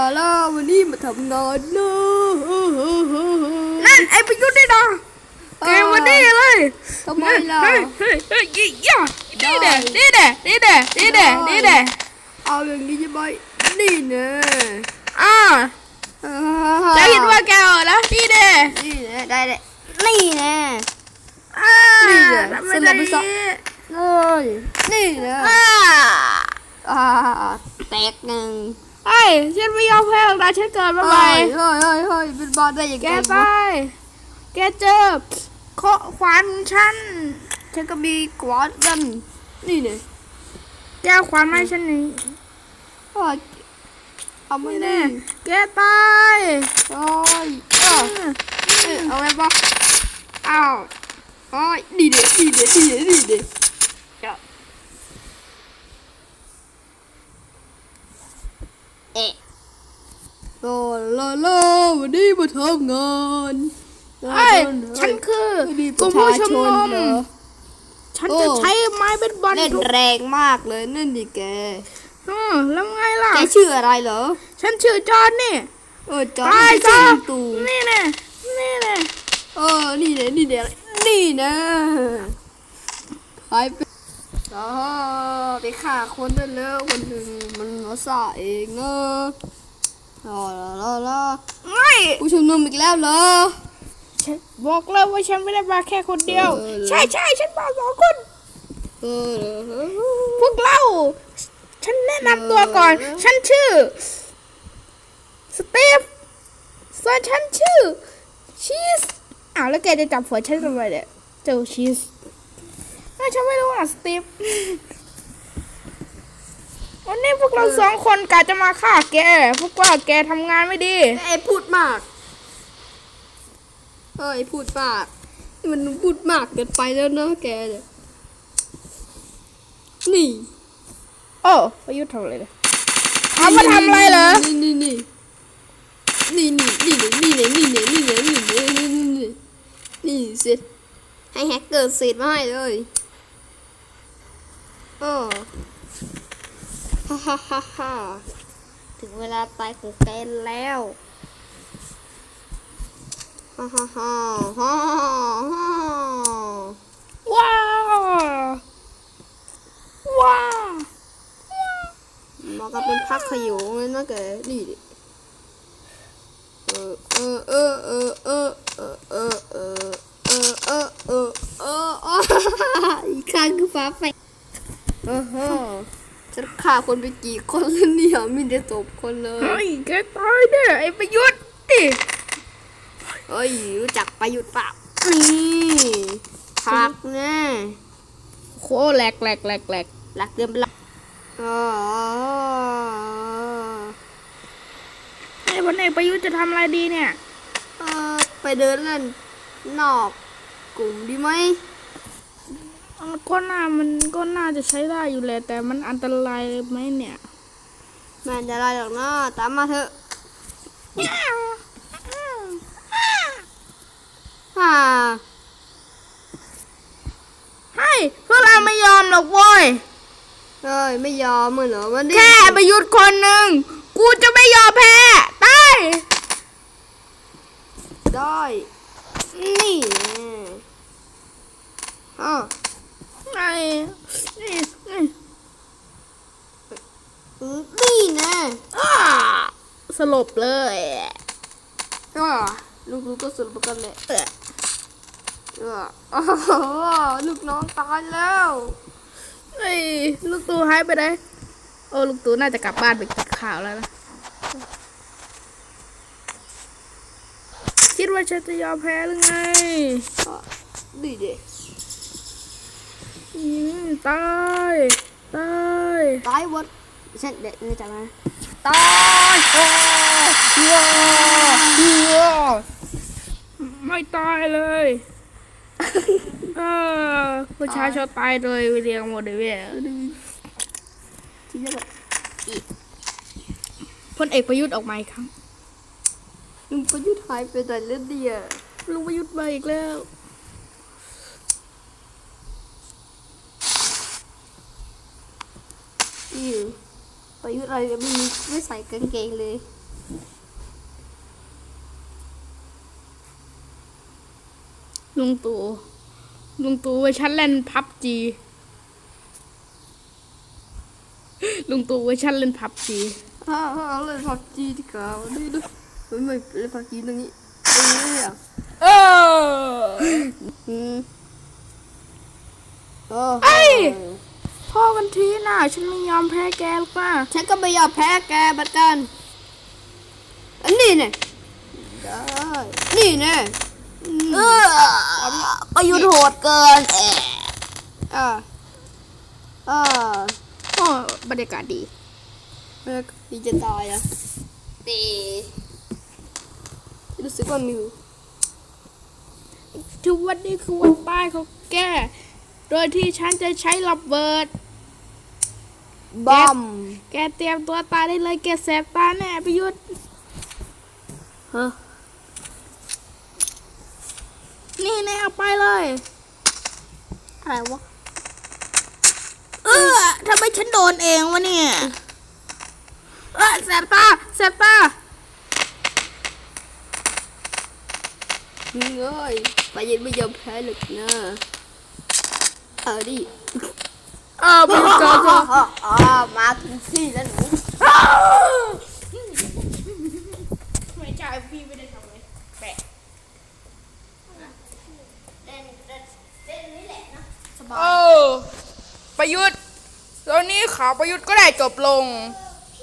มาแล้ววันนี้มาทำงานนะนั่นไอ้ประยุทธ์นี่นะแกมาดีเลยทำไมล่ะเฮ้ยเฮ้ยเฮ้ยยี่ย่านี่แดะนี่แดะนี่แดะนี่แดะนี่แดะเอาอย่างนี้จะไปนี่เนะอ่าแล้วคิดว่าแกเหรอแล้วนี่แดะนี่เนะได้เลยนี่เนะอ่านี่แหละทำไมสลัได้บไปซะเลยนี่เนะอ่าอ่าแตกหนึ่ง ไอ้ฉันไม่ยอมแพ้หรอกนะฉันเกิดมาใหเฮ้ม่ยเฮ้ยเฮ้ยเฮ้ยเป็นบอลได้ยังแกไงตายแกเจอเคาะขวานของฉัน ฉันก็มีกวาดกันนี่เนี่ยแกเอาขวานมาให้ฉันนี่เฮ้ยเอาไม่นี่ได้แน่แกตายเฮ้ยเออเอ้ยเอาไว้ปะอ้าวเฮ้ยดีเด็ดดีเด็ดดีเด็ดดีเด็ด เอ๊ะโลลาลาวันนี้มาทำงานไอ้ฉันคือกลุ่มผู้ชุมนุมเหรอฉันโอ้จะใช้ไม้เป็นบอลเล่นทุกแรงมากเลยนั่นดิแกเออแล้วไงล่ะแกชื่ออะไรเหรอ ฉันชื่อจอห์นนี่ เออจอตายร์ซะนตูนี่แน่นี่แน่เออ นี่เนี่ยนี่เนี่ยนี่นะหายไป อ๋อไปฆ่าคนได้แล้วคนหนึ่งมันหัวสาเองเนอะรอรอรอรอไม่ผู้ชุมนุมอีกแล้วเหรอฉันบอกเลยว่าฉันไม่ได้มาแค่คนเดียวเออใช่ใช่ฉันมาสองคนเออเออพวกเรา ฉันแนะนำตัวก่อนเออฉันชื่อสตีฟส่วนฉันชื่อชีสอ้าวแล้วแกจะจับหัวฉันทำไมเนี่ยเจ้าชีส อ้าวฉันไม่รู้อะสตีฟวันนี้พวกเราสองคนกะจะมาฆ่าแก พวกว่าแกทำงานไม่ดี ไอ้พูดมากเอ้ยพูดมากนี่มันพูดมากเกินไปแล้วนะแกเนี่ยนี่โอ้ประยุทธ์ทำอะไรเลยเอามาทำอะไรเหรอนี่นี่นี่นี่นี่นี่นี่นี่นี่นี่นี่นี่นี่นี่นี่นี่นี่เสร็จให้แฮกเกอร์เสร็จมาให้เลย โอ้ฮ่าฮ่าฮ่าฮ่าถึงเวลาตายของแกแล้วฮ่าฮ่าฮ่าฮ่าฮ่าว้าวว้าวมากันเป็นพักขยงเลยนะแกนี่ดิเออเออเออเออเออเออเออเออเออเออเออเออเอออีกครั้งคือฟ้าแฝด เออฮะจะฆ่าคนไปกี่คนแล้วเนี่ยมีแต่ศพคนเลย เฮ้ยแกตายเนี่ยไอ้ประยุทธ์ดิเอ้ยรู้จักประยุทธ์เปล่านี่พักแน่โคแหลกแหลกแหลกแหลกหลักเดิมหลักอ๋อไอ้พลเอกประยุทธ์จะทำอะไรดีเนี่ยเออไปเดินเล่นนอกกลุ่มดีไหม ก็น่ามันก็น่าจะใช้ได้อยู่แหละแต่มันอันตรายไหมเนี่ยแม่นจะไรหรอกนะตามมาเถอะฮ่าให้พวกเราไม่ยอมหรอกเว้ยเฮ้ยไม่ยอมเหรอมันดิแค่ประยุทธ์คนหนึ่งกูจะไม่ยอมแพ้ตายได้นี่อ๋อ นี่นี่อือนี่แน่อ้าสลบเลย ก็ลูกๆก็สุดประกันเลยเออเออโอ้โหลูกน้องตายแล้วเฮ้ยลูกตูหายไปไหนโอ้ลูกตูน่าจะกลับบ้านไปกินข้าวแล้วนะคิดว่าฉันจะยอมแพ้หรือไงก็ดีเด็ อืมตายตายตายวัดฉันเด็กนี่จังนะตายโอ้ว้าวว้าวไม่ตายเลยเออประชาชนตายโดยเรียงหมดเลยเว้ยที่จะแบบพลเอกประยุทธ์ออกมาอีกครั้งลุงประยุทธ์หายไปแต่เลือดเดียวลุงประยุทธ์มาอีกแล้ว อิวประยุทธ์อะไรก็ไม่มีไม่ใส่กางเกงเลยลุงตู่ลุงตู่เวอร์ชันเล่นพับจีลุงตู่เวอร์ชันเล่นพับจีฮ่าฮ่าเล่นพับจีดีกว่าวันนี้ดูไม่ไม่เล่นพับจีตรงนี้ตรงนี้อะเอออืมโอ้เอ้ย พ่อกันทีน่ะ ฉันไม่ยอมแพ้แกหรอกนะฉันก็ไม่ยอมแพ้แกเหมือนกัน อันนี้เนี่ยได้นี่เนี่ยอืมเออประยุทธ์โหดเกินอ่าอ่าโอ้บรรยากาศดีแล้วดีจะตายอะตีรู้สึกว่ามิวทุกวันนี้คือวันตายของแกโดยที่ฉันจะใช้ระเบิด บอม แกเตรียมตัวตายได้เลยแกแสบตาแน่ประยุทธ์ฮะนี่แน่เอาไปเลย อะไรวะ เออทำไมฉันโดนเองวะเนี่ย เออแสบตาแสบตามึงเอ้ยไปเย็นไม่ยอมแพ้หรอกนะ เอาดิเออประยุทธ์ก็ก็อ๋อมาถึงที่แล้วหนูไม่ใช่พี่ไม่ได้ทำอะไรแปะเล่นเล่นเล่นนี่แหละนะโอ้ประยุทธ์ตอนนี้ข่าวประยุทธ์ก็ได้จบลง